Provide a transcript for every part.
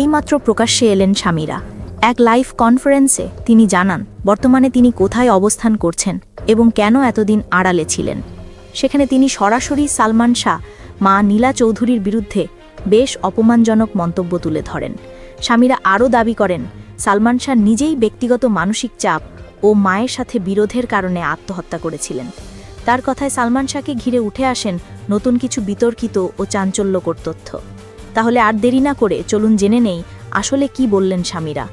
এইমাত্র প্রকাশ্যে এলেন স্বামীরা। এক লাইভ কনফারেন্সে তিনি জানান, বর্তমানে তিনি কোথায় অবস্থান করছেন এবং কেন এতদিন আড়ালে ছিলেন। সেখানে তিনি সরাসরি সালমান শাহ, মা নীলা চৌধুরীর বিরুদ্ধে বেশ অপমানজনক মন্তব্য তুলে ধরেন। স্বামীরা আরও দাবি করেন, সালমান শাহ নিজেই ব্যক্তিগত মানসিক চাপ ও মায়ের সাথে বিরোধের কারণে আত্মহত্যা করেছিলেন। তার কথায় সালমান শাহকে ঘিরে উঠে আসেন নতুন কিছু বিতর্কিত ও চাঞ্চল্যকর তথ্য। তাহলে আর দেরি না করে চলুন জেনে নেই আসলে কি বললেন স্বামীরা।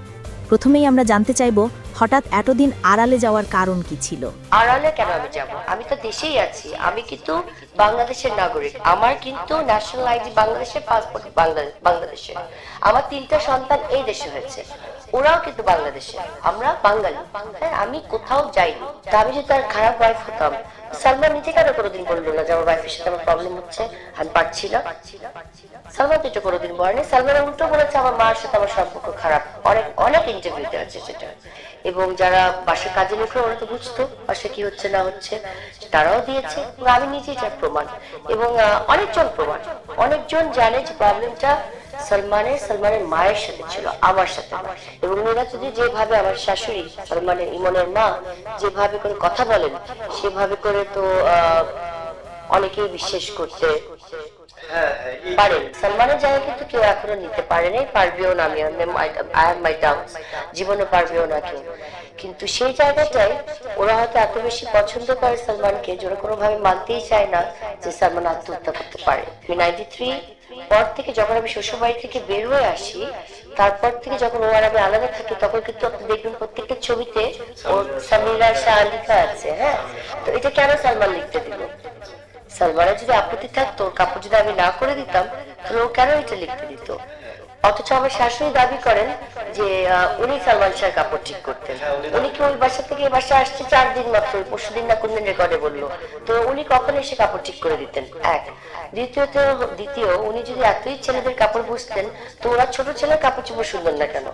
প্রথমেই আমরা জানতে চাইব, হঠাৎ এতদিন আড়ালে যাওয়ার কারণ কি ছিল? আড়ালে কেন আমি যাব? আমি তো দেশেই আছি। আমি কিন্তু বাংলাদেশের নাগরিক। আমার কিন্তু ন্যাশনাল আইডি বাংলাদেশের পাসপোর্ট বাংলাদেশে। আমার তিনটা সন্তান এই দেশে হয়েছে। ওরাও কিন্তু বাংলাদেশে। আমরা বাঙালি। আমি কোথাও যাইনি। আমি যদি তার খারাপ ওয়াইফ হতাম সালমান নিজে কেন কোনোদিন বলল না যে আমার ওয়াইফের সাথে আমার প্রবলেম হচ্ছে? আমি পারছি না। সালমান তো এটা কোনোদিন বলেনি। সালমান উল্টো বলেছে, আমার মার সাথে আমার সম্পর্ক খারাপ। অনেক অনেক ইন্টারভিউতে আছে সেটা। এবং যারা বাসায় কাজে লোক ওরা তো বুঝতো বাসায় কি হচ্ছে, না হচ্ছে। তারাও দিয়েছে। আমি নিজেই যার প্রমাণ। এবং অনেকজন প্রমাণ। অনেকজন জানে যে প্রবলেমটা সালমানের সালমানের মায়ের সাথে ছিল আমার সাথে এবং নীলা যদি যেভাবে আমার শাশুড়ি সালমানের ইমনের মা যেভাবে করে কথা বলেন সেভাবে করে তো অনেকেই বিশ্বাস করতে পারেন। সালমানের জায়গা কিন্তু কেউ এখনও নিতে পারেনি পারবেও না আমি আই হ্যাভ মাই ডাউটস জীবনে পারবেও না কেউ। কিন্তু সেই জায়গাটাই ওরা হয়তো এত বেশি পছন্দ করে সালমানকে যে ওরা কোনোভাবে মানতেই চায় না যে সালমান আত্মহত্যা করতে পারে। নাইনটি থ্রি পর থেকে যখন আমি শ্বশুরবাড়ি থেকে বের হয়ে আসি, তারপর থেকে যখন ও আর আমি আলাদা থাকি, তখন কিন্তু আপনি দেখবেন প্রত্যেকটা ছবিতে ওর সামিরা, শাহ লেখা আছে হ্যাঁ? তো এটা কেন সালমান লিখতে দিল? সালমানের যদি আপত্তি থাকতো, কাপড় যদি আমি না করে দিতাম, তাহলে ও কেন এটা লিখতে দিত? অথচ আমার শাশুড়ি দাবি করেন যে উনি সালমান শাহ কাপড় ঠিক করতেন। উনি কি ওই বাসা থেকে এই বাসা আসছে? চার দিন মাত্র পরশু দিন না, কোন দিন রেকর্ডে বলল। তো উনি কখন এসে কাপড় ঠিক করে দিতেন? এক। দ্বিতীয়ত, দ্বিতীয়, উনি যদি এতই ছেলেদের কাপড় বুঝতেন, তো ওরা ছোট ছেলের কাপড় চুপড় শুনবেন না কেন?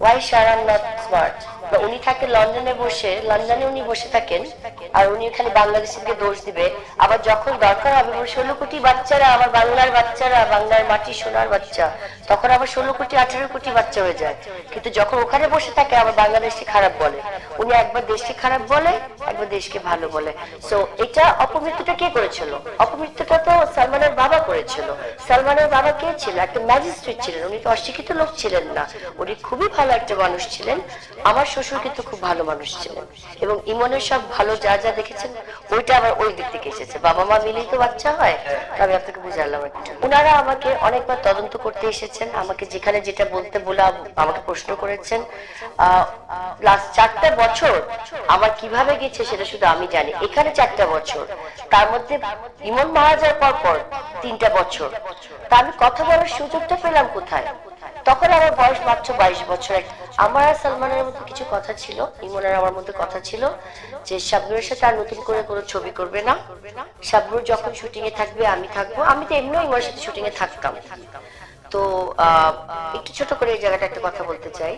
ওয়াই শারান নট স্মার্ট উনি থাকে লন্ডনে বসে, লন্ডনে উনি বসে থাকেন, আর উনি খালি বাংলাদেশিকে দোষ দিবে। আবার যখন দরকার হবে ষোলো কোটি বাচ্চারা, আমার বাংলার বাচ্চারা, বাংলার মাটি সোনার বাচ্চা। তখন আবার ষোলো কোটি, আঠারো কোটি বাচ্চা হয়ে যায়। কিন্তু যখন ওখানে বসে থাকে, আবার বাংলাদেশকে খারাপ বলে। উনি একবার দেশকে খারাপ বলে, একবার দেশকে ভালো বলে। সো এটা অপমৃত্যুটা কে করেছিল? অপমৃত্যুটা তো সালমানের বাবা করেছিল। সালমানের বাবা কে ছিল একটা ম্যাজিস্ট্রেট ছিলেন। উনি তো অশিক্ষিত লোক ছিলেন না। উনি খুবই ভালো একটা মানুষ ছিলেন। আমার শ্বশুর কিন্তু খুব ভালো মানুষ ছিলেন। এবং ইমনের সব ভালো যা যা দেখেছেন, ওইটা আবার ওই দিক থেকে এসেছে। বাবা মা মিলেই তো বাচ্চা হয় আমি আপনাকে বুঝালাম ওনারা আমাকে অনেকবার তদন্ত করতে এসেছেন, আমাকে যেখানে যেটা বলতে বলে আমাকে প্রশ্ন করেছেন। লাস্ট চারটা বছর আমার কীভাবে গেছে সেটা শুধু আমি জানি। এখানে চারটা বছর, তার মধ্যে ইমন মারা যাওয়ার পর পর তিনটা বছর। তা আমি কথা বলার সুযোগটা পেলাম কোথায়? তখন আমার বয়স মাত্র বাইশ বছর আমার আর সালমানের মধ্যে কিছু কথা ছিল, ইমনের আমার মধ্যে কথা ছিল, যে শাবনুরের সাথে আর নতুন করে কোনো ছবি করবে না। শাবনুর যখন শুটিং এ থাকবে, আমি থাকব। আমি তো এমনিও ইমনের সাথে শুটিং এ থাকতাম। তো একটু ছোট করে এই জায়গাটা একটা কথা বলতে চাই।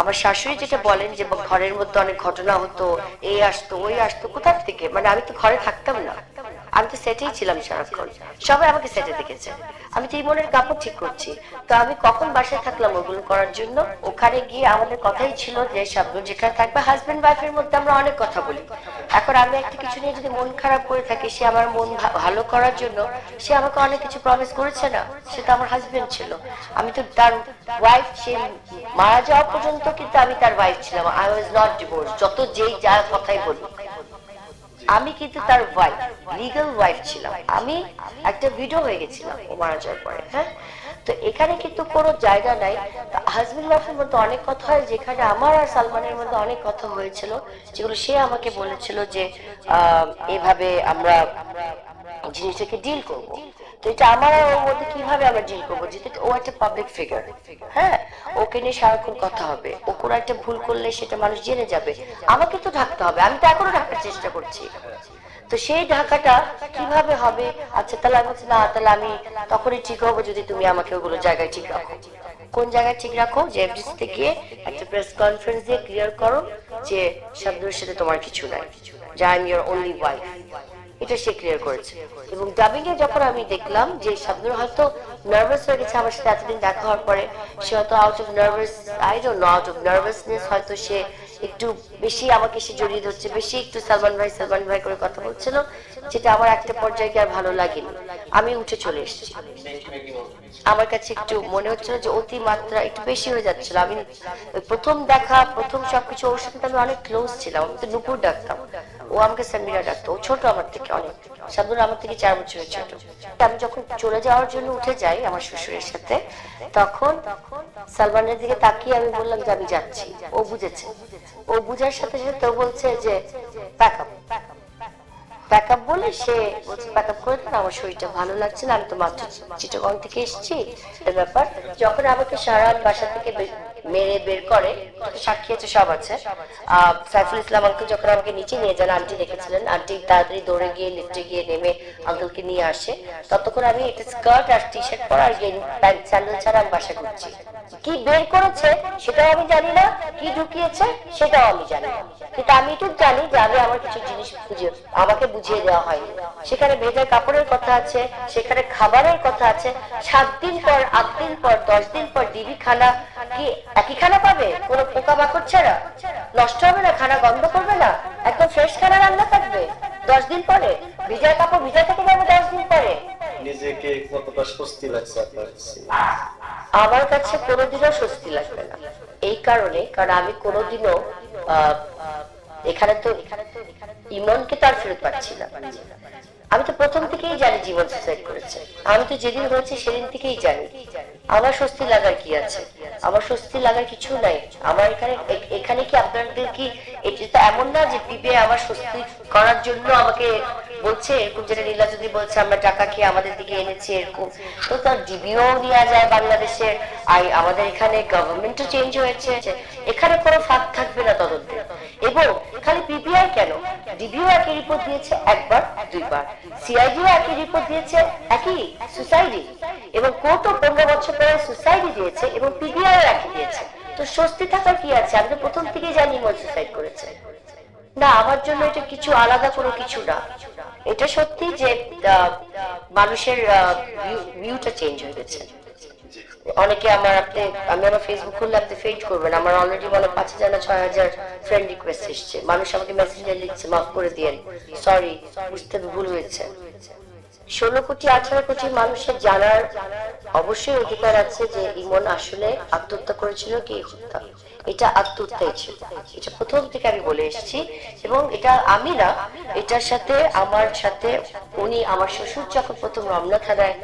আমার শাশুড়ি যেটা বলেন যে, ঘরের মধ্যে অনেক ঘটনা হতো, এই আসতো, ওই আসতো, কোথার থেকে? মানে আমি তো ঘরে থাকতাম না। আমি তো সেটেই ছিলাম সারাক্ষণ। সবাই আমাকে সেটে দেখেছে। আমি তো ইমনের কাপড় ঠিক করছি। তো আমি কখন বাসায় থাকলাম ওগুলো করার জন্য? ওখানে গিয়ে আমাদের কথাই ছিল যে শাবনুর যেখানে থাকবে হাজবেন্ড ওয়াইফের মধ্যে আমরা অনেক কথা বলি। এখন আমি একটা কিছু নিয়ে যদি মন খারাপ করে থাকি, সে আমার মন ভালো করার জন্য, সে আমাকে অনেক কিছু প্রমিস করেছে না? সে তো আমার হাজবেন্ড ছিল। আমি তো তার ওয়াইফ সে মারা যাওয়া পর্যন্ত কিন্তু আমি তার ওয়াইফ ছিলাম। আই ওয়াজ নট ডিভোর্স যত যেই যা কথাই বলি আমি কিন্তু তার ওয়াইফ লিগাল ওয়াইফ ছিলাম। আমি একটা ভিডিও হয়ে গেছিলাম, ও মারা যাওয়ার পরে হ্যাঁ? তো এখানে কিন্তু কোনো জায়গা নাই। হাজবেন্ড ওয়াইফের মধ্যে অনেক কথা হয়, যেখানে আমার আর সালমানের মধ্যে অনেক কথা হয়েছিল, যেগুলো সে আমাকে বলেছিল যে এভাবে আমরা জিনিসটাকে ডিল করব। তো এটা আমার মধ্যে কীভাবে আমরা ডিল করব? ও একটা পাবলিক ফিগার হ্যাঁ ওকে নিয়ে সারাক্ষণ কথা হবে। ও কোনো একটা ভুল করলে সেটা মানুষ জেনে যাবে। আমাকে তো ঢাকতে হবে। আমি তো এখনও ঢাকার চেষ্টা করছি। তো সেই ঢাকাটা কীভাবে হবে? আচ্ছা তাহলে আমি বলছি, না তাহলে আমি তখনই ঠিক হব যদি তুমি আমাকে ওগুলো জায়গায় ঠিক রাখো। কোন জায়গায় ঠিক রাখো? যে এফডিসিতে গিয়ে একটা প্রেস কনফারেন্স দিয়ে ক্লিয়ার করো যে শাবনুরের সাথে তোমার কিছু নাই। যে I am your only wife এটা সে ক্লিয়ার করেছে। এবং ডাবিং এ যখন আমি দেখলাম যে শাবনুর হয়তো নার্ভাস হয়ে গেছে আমার সাথে এতদিন দেখা হওয়ার পরে, সে হয়তো out of nervous I don't know out of nervousness হয়তো সে একটু বেশি আমাকে সে জড়িয়ে ধরছে, বেশি একটু সালমান ভাই সালমান ভাই করে কথা বলছিল, যেটা আমার একটা পর্যায়ে আর ভালো লাগেনি। আমি উঠে চলে এসেছি। আমার কাছে একটু মনে হচ্ছিল যে অতি মাত্রা একটু বেশি হয়ে যাচ্ছিল। আমি প্রথম দেখা, প্রথম সবকিছু ওর সাথে আমি অনেক ক্লোজ ছিলাম। আমি তো নুপুর ডাকতাম। ও আমাকে সামিরা ডাকতো। ও ছোট আমার থেকে অনেক। শাবনুর আমার থেকে চার বছরের ছোট আমি যখন চলে যাওয়ার জন্য উঠে যাই আমার শ্বশুরের সাথে, তখন সালমানের দিকে তাকিয়ে আমি বললাম যে আমি যাচ্ছি। ও বুঝেছে। ও বুঝার সাথে সাথে ও বলছে যে প্যাক আপ প্যাক আপ বলে সে বলছে প্যাক আপ করে দেন, আমার শরীরটা ভালো লাগছে না, আমি তো মাত্র চিটাগং থেকে এসেছি। ব্যাপার, যখন আমাকে সারান বাসা থেকে মেরে বের করে সাক্ষী আছে, সব আছে। সাইফুল ইসলাম আঙ্কেল যখন আমাকে নিচে নিয়ে যান, আন্টি দেখেছিলেন, আন্টি তাড়াতাড়ি দৌড়ে গিয়ে লিফটে গিয়ে নেমে আঙ্কেলকে নিয়ে আসে। ততক্ষণ আমি একটা স্কার্ট আর টি শার্ট পরা আর প্যান্ট স্যান্ডেল ছাড়া আমি বাসা করছি কি বের করেছে, সেটাও আমি জানি না, কি ঢুকিয়েছে, সেটাও আমি জানি কিন্তু আমি এটুকু জানি যে আমি আমার কিছু জিনিস খুঁজে, আমাকে বুঝিয়ে দেওয়া হয়। সেখানে ভেজা কাপড়ের কথা আছে সেখানে খাবারের কথা আছে। সাত দিন পর আট দিন পর দশ দিন পর ডিবি খানা কি একই খানা পাবে? কোনো পোকা মাকড় ছাড়া? নষ্ট হবে না? খানা গন্ধ করবে না? একদম ফ্রেশ খানা রান্না থাকবে। দশ দিন পরে? ভিজা কাপড় ভিজা থেকে যাবে দশ দিন পরে। নিজেকে কতটা স্বস্তি লাগছে আপনার আমার কাছে কোনোদিনও স্বস্তি লাগবে না। এই কারণে কারণ আমি কোনোদিনও এখানে তো ইমনকে তো আর ফেরত পাচ্ছি না। আমি তো প্রথম থেকেই জানি জীবন সুসাইড করেছে। আমি তো যেদিন হয়েছে সেদিন থেকেই জানি। আমার স্বস্তি লাগার কি আছে? আমার স্বস্তি লাগার কিছু নাই। আমার এখানে এখানে কি আপনাদের কি এটা এমন না যে পিপে আমার স্বস্তি করার জন্য আমাকে বলছে এরকম যেটা নীলা যদি বলছে, আমরা টাকা খেয়ে আমাদের দিকে এনেছি এরকম। তো তার ডিবিও নেওয়া যায় বাংলাদেশের। আর আমাদের এখানে গভর্নমেন্টও চেঞ্জ হয়েছে। এখানে কোনো ফাঁক থাকবে না তদন্তে। এবং খালি পিপিআই কেন? ডিবিও একই রিপোর্ট দিয়েছে একবার, দুইবার। সিআইডিও একই রিপোর্ট দিয়েছে, একই সুসাইডি এবং কোর্টও পনেরো বছর পরে সুসাইডি দিয়েছে এবং পিবিআই একই দিয়েছে। তো স্বস্তি থাকার কি আছে? আমি তো প্রথম থেকেই জানি ইমন সুসাইড করেছে। না, আমার জন্য এটা কিছু আলাদা কোনো কিছু না। এটা সত্যি যে মানুষের ভিউটা চেঞ্জ হয়ে গেছে। অনেকে আমার আপনি, আমি আমার ফেসবুক খুললে আপনি ফেড করবেন। আমার অলরেডি হয় পাঁচ হাজার না ছয় হাজার ফ্রেন্ড রিকোয়েস্ট এসছে। মানুষ আমাকে মেসেঞ্জার লিখছে, মাফ করে দিয়েন। সরি বুঝতে ভুল হয়েছে। ষোলো কোটি, আঠারো কোটি মানুষের জানার অবশ্যই অধিকার আছে যে ইমন আসলে আত্মহত্যা করেছিল কি হত্যা। এটা আত্মহত্যাই ছিল। এটা প্রথম থেকে আমি বলে এসেছি এবং এটা আমি না এটার সাথে আমার সাথে উনি আমার শ্বশুর যখন প্রথম রমনা থানায়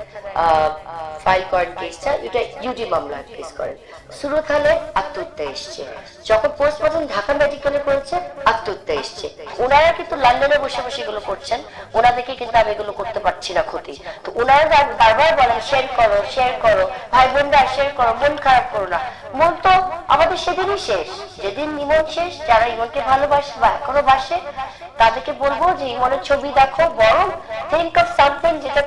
ফাইল করেন কেসটা এটা ইউডি মামলা কেস করেন। সুরত হলে আত্মহত্যা এসছে। যখন পোস্টমর্টম ঢাকা মেডিকেলে করেছে, আত্মহত্যা এসছে। ওনারা কিন্তু লন্ডনে বসে বসে এগুলো করছেন। ওনাদেরকে কিন্তু আমি এগুলো করতে পারছি না ক্ষতি। তো ওনারা বারবার বলেন শেয়ার করো শেয়ার করো। ভাই বোনরা শেয়ার করো, মন খারাপ করো না। মন তো আমাদের সেদিনই শেষ। যেদিন ইমন শেষ, যারা ইমনকে ভালোবাসে বা এখনও বাসে, তাদেরকে বলব যে, ইমনের ছবি দেখো, বরং থিঙ্ক অফ সামথিং যেটা